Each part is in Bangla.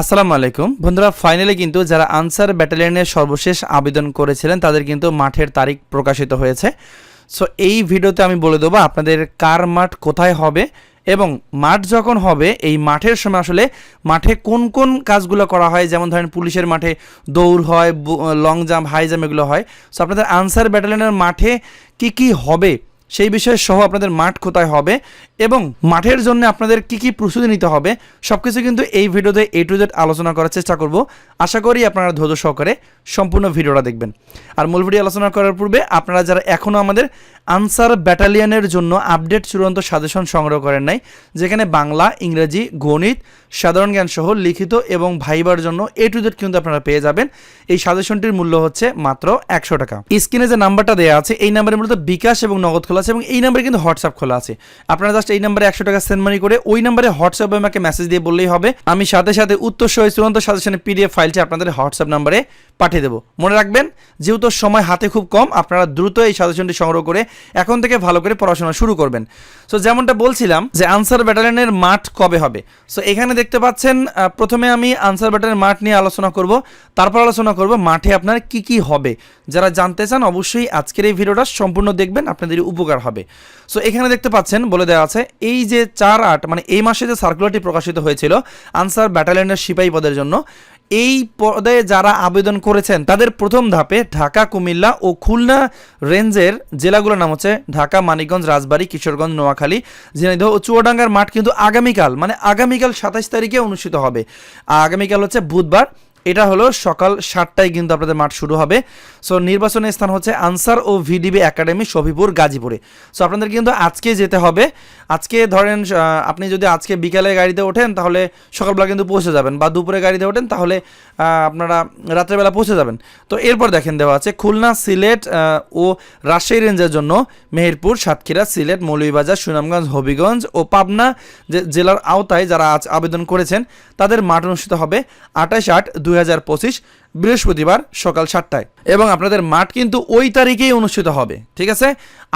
আসসালামু আলাইকুম। বন্ধুরা ফাইনালি কিন্তু যারা আনসার ব্যাটালিয়নের সর্বশেষ আবেদন করেছিলেন, তাদের কিন্তু মাঠের তারিখ প্রকাশিত হয়েছে। সো এই ভিডিওতে আমি বলে দেবো আপনাদের কার মাঠ কোথায় হবে এবং মাঠ যখন হবে, এই মাঠের সময় আসলে মাঠে কোন কোন কাজগুলো করা হয়? যেমন ধরেন, পুলিশের মাঠে দৌড় হয় লং জাম্প হাই জাম্প এগুলো হয়। সো আপনাদের আনসার ব্যাটালিয়নের মাঠে কি কি হবে? সেই বিষয়ে সহ আপনাদের মাঠ কোথায় হবে এবং মাঠের জন্য আপনাদের কি কি প্রস্তুতি নিতে হবে সব কিছু কিন্তু এই ভিডিওতে এ টু জেড আলোচনা করার চেষ্টা করব। আশা করি আপনারা ধৈর্য সহকারে সম্পূর্ণ ভিডিওটা দেখবেন। আর মূল ভিডিও আলোচনা করার পূর্বে আপনারা যারা এখনও আমাদের আনসার ব্যাটালিয়নের জন্য আপডেট চূড়ান্ত সাজেশন সংগ্রহ করেন নাই, যেখানে বাংলা, ইংরেজি, গণিত সাধারণ জ্ঞান সহ লিখিত এবং ভাইবার জন্য এ টু জেড কিন্তু আপনারা পেয়ে যাবেন। এই সাজেশনটির মূল্য হচ্ছে মাত্র একশো টাকা। স্ক্রিনে যে নাম্বারটা দেওয়া আছে, এই নাম্বারে মূলত বিকাশ এবং নগদ খোলা আছে এবং এই নাম্বারে কিন্তু হোয়াটসঅ্যাপ খোলা আছে। আপনারা জাস্ট এই নাম্বারে একশো টাকা সেন্ড মানি করে ওই নাম্বারে হোয়াটসঅ্যাপে আমাকে মেসেজ দিয়ে বললেই হবে। আমি সাথে সাথে উত্তর সহ চূড়ান্ত সাজেশনের পিডিএফ ফাইলটি আপনাদের হোয়াটসঅ্যাপ নাম্বারে পাঠিয়ে দেবো। মনে রাখবেন, যেহেতু সময় হাতে খুব কম, আপনারা দ্রুত এই সাজেশনটি সংগ্রহ করে এখন থেকে ভালো করে পড়াশোনা শুরু করবেন। সো যেমনটা বলছিলাম যে আনসার ব্যাটালিয়নের মাঠ কবে হবে? সো এখানে দেখতে পাচ্ছেন প্রথমে আমি আনসার ব্যাটারের মাঠ নিয়ে আলোচনা করব। তারপর আলোচনা করব মাঠে আপনার কি কি হবে। যারা জানতে চান অবশ্যই আজকের এই ভিডিওটা সম্পূর্ণ দেখবেন, আপনাদের উপকার হবে। সো এখানে দেখতে পাচ্ছেন, বলে দেওয়া আছে, এই যে চার আট মানে এই মাসে যে সার্কুলারটি প্রকাশিত হয়েছিল, আনসার ব্যাটালিয়নের সিপাহী পদের জন্য এই পদে যারা আবেদন করেছেন, তাদের প্রথম ধাপে ঢাকা, কুমিল্লা ও খুলনা রেঞ্জের জেলাগুলোর নাম হচ্ছে ঢাকা, মানিকগঞ্জ, রাজবাড়ী, কিশোরগঞ্জ, নোয়াখালী, ঝিনাইদহ ও চুয়াডাঙ্গার মাঠ কিন্তু আগামীকাল মানে আগামীকাল সাতাশ তারিখে অনুষ্ঠিত হবে। আগামীকাল হচ্ছে বুধবার এটা হলো সকাল সাতটায় কিন্তু আপনাদের মাঠ শুরু হবে। সো নির্বাচনের স্থান হচ্ছে আনসার ও ভিডিবি একাডেমি, শফিপুর, গাজীপুরে। সো আপনাদের কিন্তু আজকে যেতে হবে। আজকে ধরেন আপনি যদি আজকে বিকালে গাড়িতে ওঠেন, তাহলে সকালবেলা কিন্তু পৌঁছে যাবেন বা দুপুরে গাড়িতে ওঠেন, তাহলে আপনারা রাত্রেবেলা পৌঁছে যাবেন। তো এরপর দেখেন দেওয়া আছে, খুলনা, সিলেট ও রাজশাহী রেঞ্জের জন্য মেহেরপুর, সাতক্ষীরা, সিলেট, মৌলভীবাজার, সুনামগঞ্জ, হবিগঞ্জ ও পাবনা জেলার আওতায় যারা আজ আবেদন করেছেন, তাদের মাঠ অনুষ্ঠিত হবে আঠাশ আট দুই পঁচিশ বৃহস্পতিবার সকাল সাতটায়। এবং আপনাদের মাঠ কিন্তু ওই তারিখেই অনুষ্ঠিত হবে, ঠিক আছে?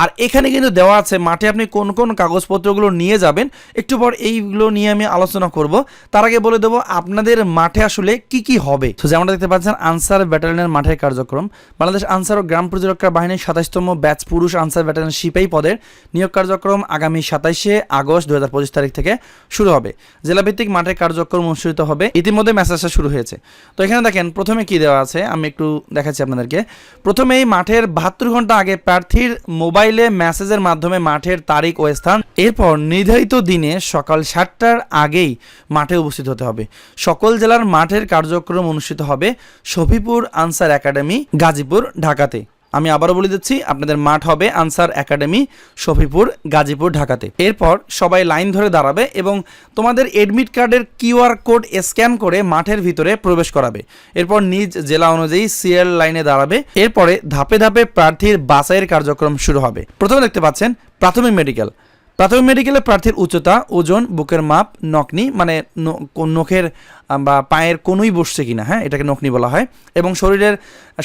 আর এখানে কিন্তু দেওয়া আছে, মাঠে আপনি কোন কোন কাগজপত্রগুলো নিয়ে যাবেন, একটু পর এইগুলো নিয়ে আমি আলোচনা করব। তার আগে বলে দেবো, আপনাদের মাঠে আসলে কি কি হবে? তো যেমনটা দেখতে পাচ্ছেন, আনসার ব্যাটালিয়নের মাঠের কার্যক্রম। বাংলাদেশ আনসার ও গ্রাম প্রতিরক্ষা বাহিনীর সাতাশতম ব্যাচ পুরুষ আনসার ব্যাটালিয়ন সিপাহী পদের নিয়োগ কার্যক্রম আগামী সাতাইশে আগস্ট দু হাজার পঁচিশ তারিখ থেকে শুরু হবে। জেলাভিত্তিক মাঠের কার্যক্রম অনুষ্ঠিত হবে। ইতিমধ্যে মেসেজটা শুরু হয়েছে। তো এখানে দেখেন, প্রথমে কি দেওয়া আছে? আমি একটু দেখাচ্ছি আপনাদেরকে। প্রথমেই মাঠের বাহাত্তর ঘণ্টা আগে প্রার্থীর মোবাইলে মেসেজের মাধ্যমে মাঠের তারিখ ও স্থান, এরপর নির্ধারিত দিনে সকাল সাতটার আগেই মাঠে উপস্থিত হতে হবে। সকল জেলার মাঠের কার্যক্রম অনুষ্ঠিত হবে শফিপুর আনসার একাডেমি, গাজীপুর, ঢাকাতে। আমি আবারও বলে দিচ্ছি, আপনাদের মাঠ হবে আনসার একাডেমি, শফিপুর, গাজীপুর, ঢাকাতে। এরপর সবাই লাইন ধরে দাঁড়াবে এবং তোমাদের এডমিট কার্ডের কিউআর কোড স্ক্যান করে মাঠের ভিতরে প্রবেশ করাবে। এরপর নিজ জেলা অনুযায়ী সিএল লাইনে দাঁড়াবে। এরপরে ধাপে ধাপে প্রার্থীর বাছাইয়ের কার্যক্রম শুরু হবে। প্রথমে দেখতে পাচ্ছেন প্রাথমিক মেডিকেল প্রাথমিক মেডিকেলে প্রার্থীর উচ্চতা, ওজন, বুকের মাপ নকনি মানে নখের বা পায়ের কোনোই বসছে কিনা হ্যাঁ এটাকে নকনি বলা হয়। এবং শরীরের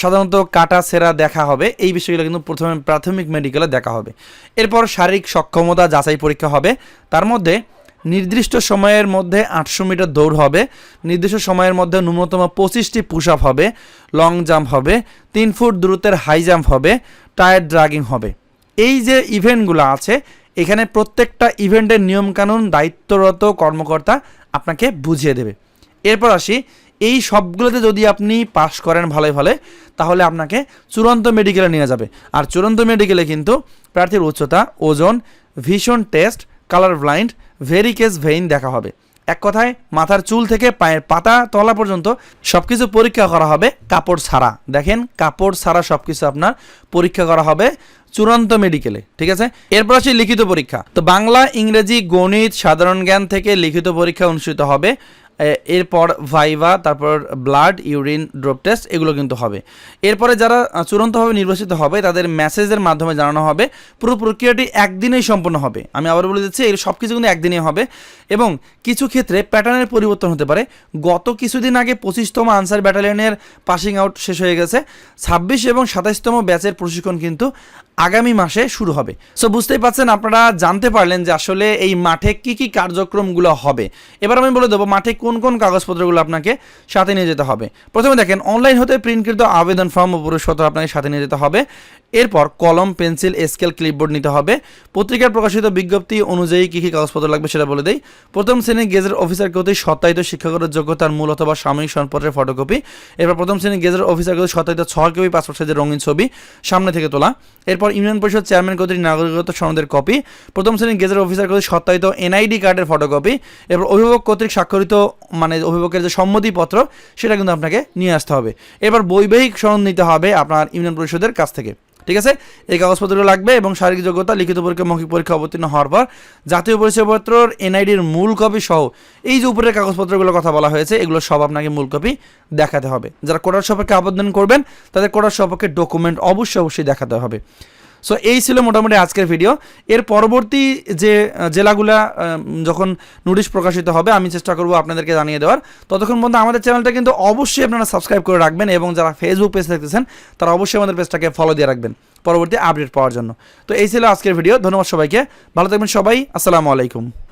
সাধারণত কাটা সেরা দেখা হবে, এই বিষয়গুলো কিন্তু প্রথমে প্রাথমিক মেডিকেলে দেখা হবে। এরপর শারীরিক সক্ষমতা যাচাই পরীক্ষা হবে। তার মধ্যে নির্দিষ্ট সময়ের মধ্যে আটশো মিটার দৌড় হবে, নির্দিষ্ট সময়ের মধ্যে ন্যূনতম পঁচিশটি পুশ আপ হবে, লং জাম্প হবে, তিন ফুট দূরত্বের হাই জাম্প হবে, টায়ার ড্রাগিং হবে। এই যে ইভেন্টগুলো আছে এখানে প্রত্যেকটা ইভেন্টের নিয়মকানুন দায়িত্বরত কর্মকর্তা আপনাকে বুঝিয়ে দেবে। এরপর আসি, এই সবগুলোতে যদি আপনি পাশ করেন ভালোই ভালো তাহলে আপনাকে চূড়ান্ত মেডিকেলে নিয়ে যাবে। আর চূড়ান্ত মেডিকেলে কিন্তু প্রার্থীর উচ্চতা, ওজন vision test, colour blind, varicose vein দেখা হবে। এক কথায়, মাথার চুল থেকে পায়ের পাতা তলা পর্যন্ত সবকিছু পরীক্ষা করা হবে কাপড় ছাড়া। দেখেন, কাপড় ছাড়া সবকিছু আপনার পরীক্ষা করা হবে চূড়ান্ত মেডিকেলে ঠিক আছে? এরপর আসি লিখিত পরীক্ষা। তো বাংলা, ইংরেজি, গণিত, সাধারণ জ্ঞান থেকে লিখিত পরীক্ষা অনুষ্ঠিত হবে এরপর ভাইভা, তারপর ব্লাড, ইউরিন, ড্রপ টেস্ট, এগুলো কিন্তু হবে। এরপরে যারা চূড়ান্তভাবে নির্বাচিত হবে, তাদের মেসেজের মাধ্যমে জানানো হবে, পুরো প্রক্রিয়াটি একদিনেই সম্পন্ন হবে। আমি আবার বলে দিচ্ছি এর সব কিছু কিন্তু একদিনেই হবে। এবং কিছু ক্ষেত্রে প্যাটার্নের পরিবর্তন হতে পারে। গত কিছুদিন আগে পঁচিশতম আনসার ব্যাটালিয়নের পাসিং আউট শেষ হয়ে গেছে। ছাব্বিশ এবং সাতাইশতম ব্যাচের প্রশিক্ষণ কিন্তু আগামী মাসে শুরু হবে। সো বুঝতেই পারছেন, আপনারা জানতে পারলেন যে আসলে এই মাঠে কি কি কার্যক্রমগুলো হবে। এবার আমি বলে দেবো, মাঠে কোন কোন কাগজপত্রগুলো আপনাকে সাথে নিয়ে যেতে হবে? প্রথমে দেখেন অনলাইন হতে প্রিন্টকৃত আবেদন ফর্ম ও পুরস্পত্র আপনাকে সাথে নিয়ে যেতে হবে। এরপর কলম পেন্সিল স্কেল ক্লিপবোর্ড নিতে হবে। পত্রিকার প্রকাশিত বিজ্ঞপ্তি অনুযায়ী কী কী কাগজপত্র লাগবে সেটা বলে দেই। প্রথম শ্রেণির গেজেট অফিসার কর্তৃক সত্যায়িত শিক্ষাগত যোগ্যতার মূল অথবা সাময়িক সনদপত্রের ফটোকপি এরপর প্রথম শ্রেণির গেজেট অফিসার কর্তৃক সত্যায়িত ছয় কপি পাসপোর্ট সাইজের রঙিন ছবি সামনে থেকে তোলা। এরপর ইউনিয়ন পরিষদ চেয়ারম্যান কর্তৃক নাগরিকত্ব সনদের কপি প্রথম শ্রেণির গেজেট অফিসার কর্তৃক সত্যায়িত এনআইডি কার্ডের ফটোকপি এরপর অভিভাবক কর্তৃক স্বাক্ষরিত মানে অভিভাবকের যে সম্মতিপত্র, সেটা কিন্তু আপনাকে নিয়ে আসতে হবে। এবার বৈবাহিক সনদ নিতে হবে আপনার ইউনিয়ন পরিষদের কাছ থেকে। ঠিক আছে? এই কাগজপত্রগুলো লাগবে এবং শারীরিক যোগ্যতা, লিখিত পরীক্ষা, মৌখিক পরীক্ষা অবতীর্ণ হওয়ার পর জাতীয় পরিচয়পত্রর এনআইডির মূল কপি সহ এই যে উপরের কাগজপত্রগুলোর কথা বলা হয়েছে, এগুলো সব আপনাকে মূল কপি দেখাতে হবে। যারা কোটার সপক্ষে আবেদন করবেন, তাদের কোটার সপক্ষে ডকুমেন্ট অবশ্যই অবশ্যই দেখাতে হবে। সো এই ছিল মোটামুটি আজকের ভিডিও এর পরবর্তী যে জেলাগুলা যখন নোটিশ প্রকাশিত হবে, আমি চেষ্টা করব আপনাদেরকে জানিয়ে দেওয়ার। ততক্ষণ পর্যন্ত আমাদের চ্যানেলটা কিন্তু অবশ্যই আপনারা সাবস্ক্রাইব করে রাখবেন এবং যারা ফেসবুক পেজ দেখতেছেন, তারা অবশ্যই আমাদের পেজটাকে ফলো দিয়ে রাখবেন পরবর্তী আপডেট পাওয়ার জন্য। তো, এই ছিল আজকের ভিডিও ধন্যবাদ সবাইকে। ভালো থাকবেন সবাই। আসসালামু আলাইকুম।